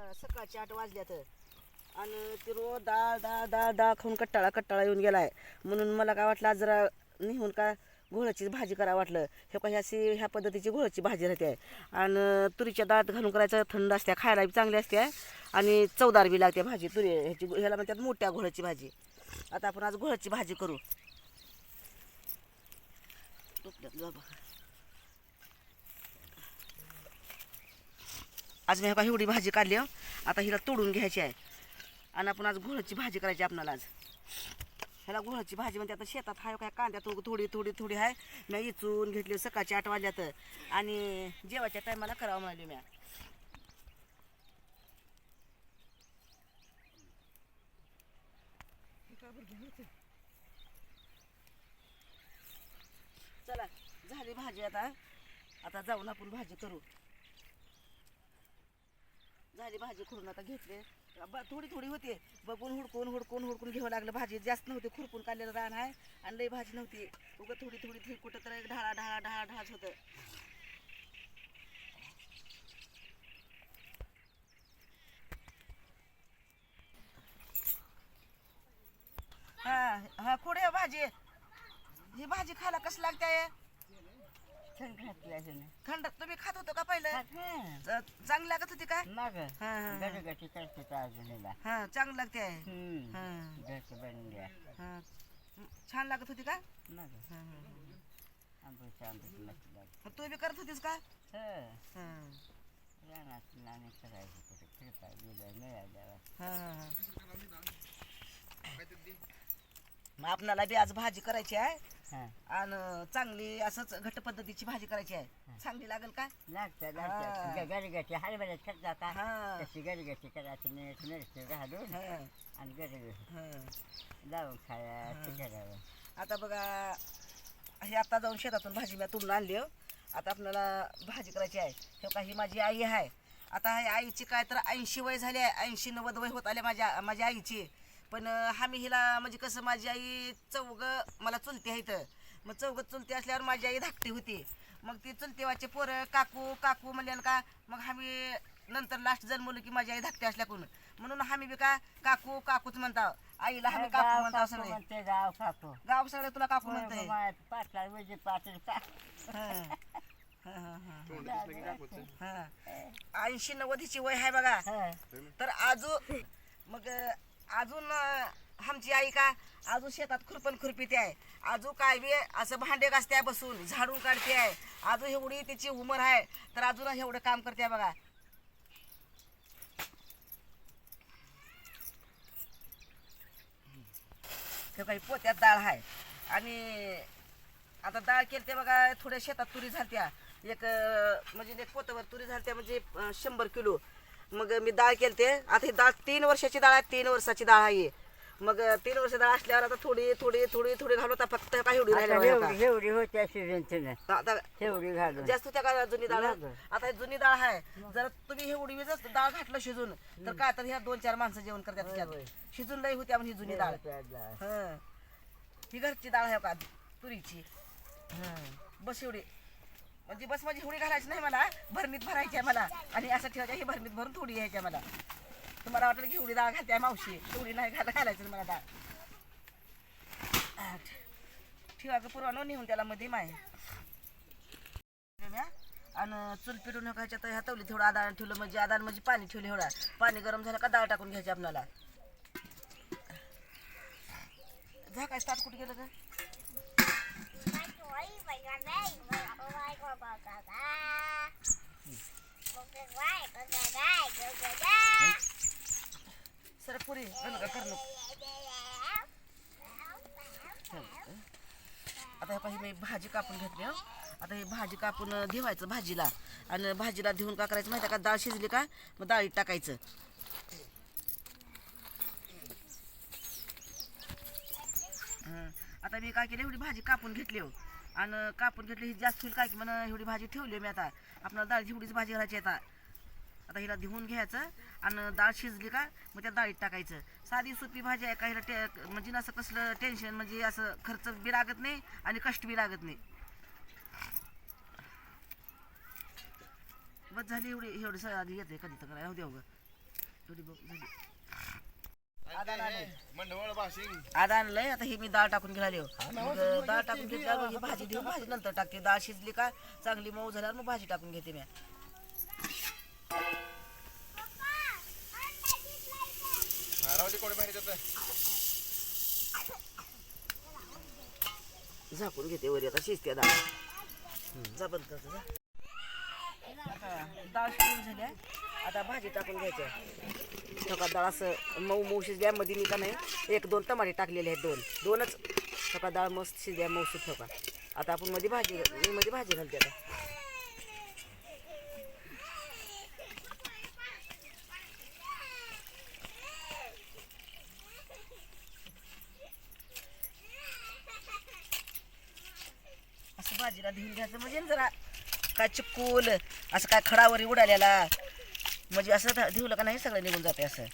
आता सकाळचे आठ वाजल्यात. आणि ते रोज डाळ डाळ डाळ डाळ खाऊन कट्टाळा कट्टाळा येऊन गेलाय. म्हणून मला काय वाटलं आज जरा नेहून का घोळाची भाजी करा वाटलं. हे काही अशी ह्या पद्धतीची घोळाची भाजी राहते. आणि तुरीच्या डाळात घालून करायचं थंड असते खायला बी चांगली असते आणि चवदार बी लागते भाजी तुरी ह्याची ह्याला म्हणतात मोठ्या घोळाची भाजी. आता आपण आज घोळाची भाजी करू. आज मी हे बघा एवढी भाजी काढली आता हिला तोडून घ्यायची आहे. आणि आपण आज घोळाची भाजी करायची आपणाला आज. ह्याला घोळाची भाजी म्हणजे आता शेतात हाय काय कांद्यात थोडी थोडी थोडी आहे मी इचून घेतली सकाळची आठ वाजल्यात. आणि जेवायच्या टायमाला करावं म्हणाली म्या. चला झाली भाजी आता आता जाऊन आपण भाजी करू. माझी भाजी खुरून आता घेतले. ब- थोडी थोडी होते. बघून हुडकून हुडकून हुडकून घ्यावं लागलं. भाजी जास्त नव्हती. खुरपून काढलेलं रान आहे. आणि लई भाजी नव्हती. उगं थोडी थोडी थोडी कुठं तर एक ढाळा ढाळा ढाळा ढाळच होतं. हा हा कुठे आहे भाजी? ही भाजी खायला कसं लागते? थंड तुम्ही खात होतो का पहिलं? च- चांगली लागत होती का? मग हा हा, हा. गटगटी करते त्या अजूनला हा चांगली लागते आहे. हा, घरचं हा. छान लागत होती का? मग. हा, हा, हा. आंबूच्या आंबूची मस्त लागते मग तू बी करत होतीस का? हं. हा, रानात नाणे करायचं. कुठे फिरता गेलं मिळाल्यावर हा, हा, हा. मग आपणाला बी आज भाजी करायची आहे. हां. आणि चांगली असंच घट्ट पद्धतीची भाजी करायची आहे. चांगली लागेल का? लागतं हा. लागतं गरगटी हरभऱ्यात जाता हा. तशी गरगटी करायची मीठ मिरची घालून हा, आणि गरगटी हा. लावून खाया ते करावं. आता बघा हे आता जाऊन शेतातून भाजी मी तुडून आणली हो. आता आपल्याला भाजी करायची आहे. हे का ही माझी आई आहे. आता ही आईची काय तर ऐंशी वय झाली आहे. ऐंशी नव्वद वय होत आले माझ्या माझ्या आईची. पण आम्ही हिला म्हणजे कसं माझी आई चौग मला चुलती आहे इथं मग चौघ चुलती असल्यावर माझी आई धाकटी होती. मग ती चुलतेवाचे पोरं काकू काकू म्हणले का मग आम्ही नंतर लास्ट जन्मलो की माझी आई धाकटी असल्याकडून म्हणून आम्ही बी का काकू काकूच म्हणता. आईला आम्ही काकू म्हणता काकू सगळे म्हणते गाव काकू. गाव सगळे तुला काकू म्हणतंय. पाटला पाटील ऐंशी नव्वद हिची वय आहे बघा. तर अजून मग अजून आमची आई का अजून शेतात खुरपण खुरपीते आहे. अजून काय बी असं भांडे घासते बसून झाडून काढते आहे. अजून एवढी तिची उमर आहे तर अजून एवढं काम करते बघा. ते काही पोत्यात डाळ आहे. आणि आता डाळ केलते बघा थोड्या शेतात तुरी झालत्या. एक म्हणजे एक पोतभर तुरी झालत्या म्हणजे शंभर किलो. मग मी डाळ केलते. आता ही डाळ तीन वर्षाची डाळ आहे तीन वर्षाची डाळ आहे मग तीन वर्ष डाळ असल्यावर आता थोडी थोडी थोडी थोडी घालू आता फक्त काय एवढी राहिली बघा आता. होत्या आता घालून. जास्त होत्या का जुनी डाळ. आता ही जुनी डाळ आहे. जर तुम्ही हे उडवी जर डाळ घातलं शिजून तर काय तर ह्या दोन चार माणसं जेवण करतात. शिजून लई होत्या म्हणजे जुनी डाळ हं. ही घरची डाळ आहे का तुरीची. हं. बस एवढी. म्हणजे बस माझी हुडी घालायची नाही मला. भरणीत भरायची आहे मला. आणि असं ठेवायचं ही भरणीत भरून थोडी घ्यायची आहे मला. तुम्हाला वाटलं की हुडी डाळ घालते आहे मावशी. हुडी नाही घाला घालायची मला डाळ ठेवायचं ठेवा पुरवा नेऊन त्याला मध्ये माय. आणि चूल पिटून ह्याच्यात ह्या तवली थोडं आदान ठेवलं म्हणजे आदान म्हणजे पाणी ठेवलं एवढा. पाणी गरम झालं का डाळ टाकून घ्यायची आपल्याला झाकायचं स्टार्ट कुठे गेलं का आता हे पाहिजे मी भाजी कापून घेतली हं. आता ही भाजी कापून अं, ठेवायचं भाजीला आणि भाजीला धुवून का करायचं माहिती का डाळ शिजली का मग डाळीत टाकायचं हं. आता मी काय केलं एवढी भाजी कापून घेतली हो आणि कापून घेतली ही जास्त होईल काय की म्हणून एवढी भाजी ठेवली मी आता. आपल्याला डाळ एवढीच भाजी घालायची आता. आता हिला धुवून घ्यायचं आणि डाळ शिजली का मग त्या डाळीत टाकायचं. साधी सोपी भाजी आहे का हिला टे म्हणजे असं कसलं टेन्शन म्हणजे असं खर्च बी लागत नाही आणि कष्ट बी लागत नाही. बस झाली एवढी एवढी आधी येते कधी तर राहू द्या एवढी बघ झाली. मंडवळ आदा आणलंय आता ही मी डाळ टाकून घाली मग डाळ टाकून घेतल्यावर ही. भाजी देऊ भाजी नंतर टाकते. डाळ शिजली का चांगली मऊ झाल्यावर मग भाजी टाकून घेते मी. कोणी झाकून घेते वरी आता शिजते डाळ हम्म, जा बंद करतो जा. आता डाळ शिजून झाली आहे. आता भाजी टाकून घ्यायची डाळ असं मऊ मऊ शिजल्या मध्ये मी का नाही एक दोन टमाटे टाकलेले आहेत दोन. दोनच ठोका डाळ मस्त शिजल्या मऊशी ठोका आता आपण मध्ये भाजी मी मध्ये भाजी घालते आता. असं भाजीला धुवून घ्यायचं म्हणजे ना जरा काय चिपकूल असं काय खडावरी उडालेला म्हणजे असं ध- धुवलं का नाही सगळं निघून जाते असं.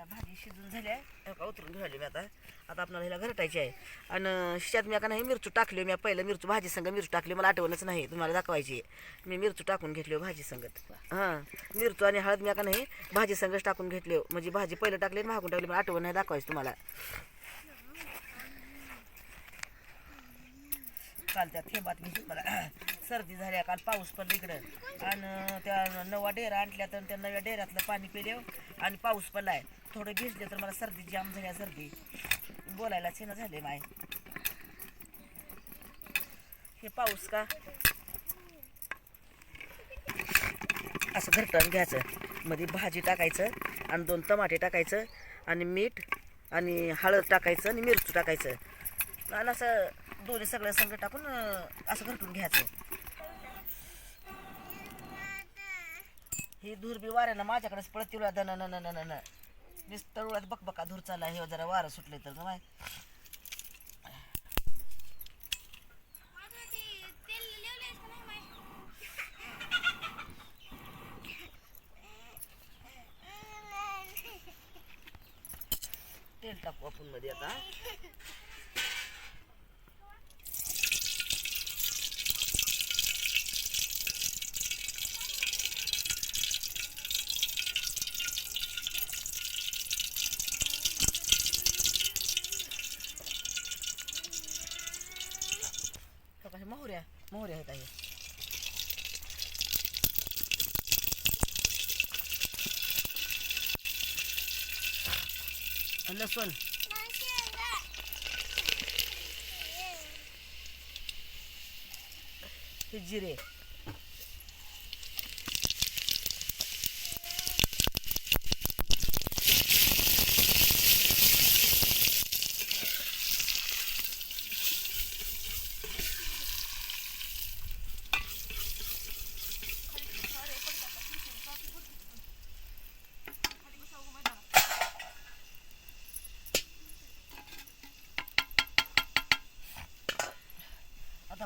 आता भाजी शिजून झाली आहे. हे उतरून घाली मी आता. आता आपल्याला ह्याला घरटायची आहे. आणि शिजात मी का नाही मिरचू टाकली मी पहिलं मिरचू भाजी संग मिरचू टाकली मला आठवणच नाही तुम्हाला दाखवायची आहे. मी मिरचू टाकून घेतली हो भाजी संगत. हां मिरचू आणि हळद मी का नाही भाजी संगच टाकून घेतली हो. म्हणजे भाजी पहिलं टाकली आणि मागून टाकली मला आठवण नाही दाखवायची तुम्हाला. काल त्या थेंबात मी मला सर्दी झाल्या काल पाऊस पडला इकडं. आणि त्या नवा डेरा आणल्या तर त्या नव्या डेऱ्यातलं पाणी पिले हो. आणि पाऊस पडलाय. थोडं भिजले तर मला सर्दी जाम झाल्या सर्दी. बोलायला चिन्ह झाले माय. हे पाऊस का? असं घरटण घ्यायचं. मध्ये भाजी टाकायचं आणि दोन टमाटे टाकायचं आणि मीठ आणि हळद टाकायचं आणि मिरची टाकायचं. आणि असं दोन्ही सगळं संग टाकून असं घरटून घ्यायचं. ही धूर बी वाऱ्यानं माझ्याकडेच पळतील न न न न. न नुसतं बघ बघा धूर चालला हे जरा वारं सुटले तर काय तेल टाकू आपण मध्ये आता हे काय मोहऱ्या मोहऱ्या आहेत आहे आणि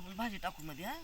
आपण भाजी टाकू मध्ये हा?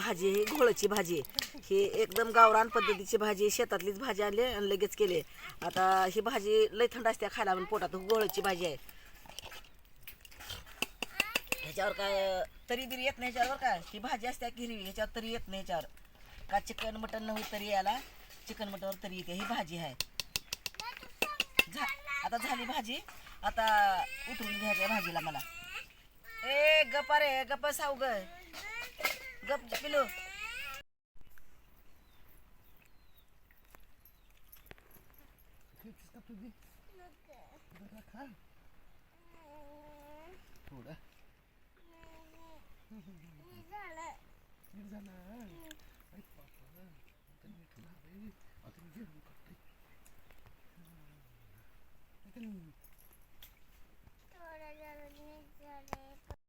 भाजी ही घोळची भाजी ही एकदम गावरान पद्धतीची भाजी शेतातलीच भाजी आणली आणि लगेच केली. आता ही भाजी लय थंड असते खायला म्हणून पोटात घोळची भाजी आहे. ह्याच्यावर काय तरी बिरी येत नाही ह्याच्यावर काय? ही भाजी असते हिरवी ह्याच्यावर तरी येत नाही ह्याच्यावर का चिकन मटन नव्हे तरी याला चिकन मटनवर तरी येते. ही भाजी आहे. झा आता झाली भाजी. आता उतरून घ्यायच्या भाजीला मला. ए गप्पा रे गप्प साव ग गप पिलो थोडं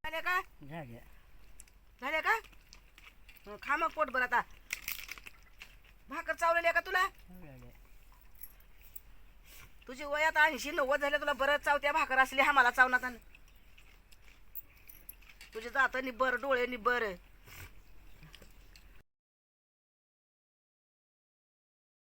झाले का झालं झाले का हं, खा मग पोटभर आता. भाकर चावलेली आहे का तुला? तुझी वय आता ऐंशी नव्वद झाले तुला बरं चावत्या भाकर असली हा मला चावणार तुझे जातं निब्बर डोळे निब्बर.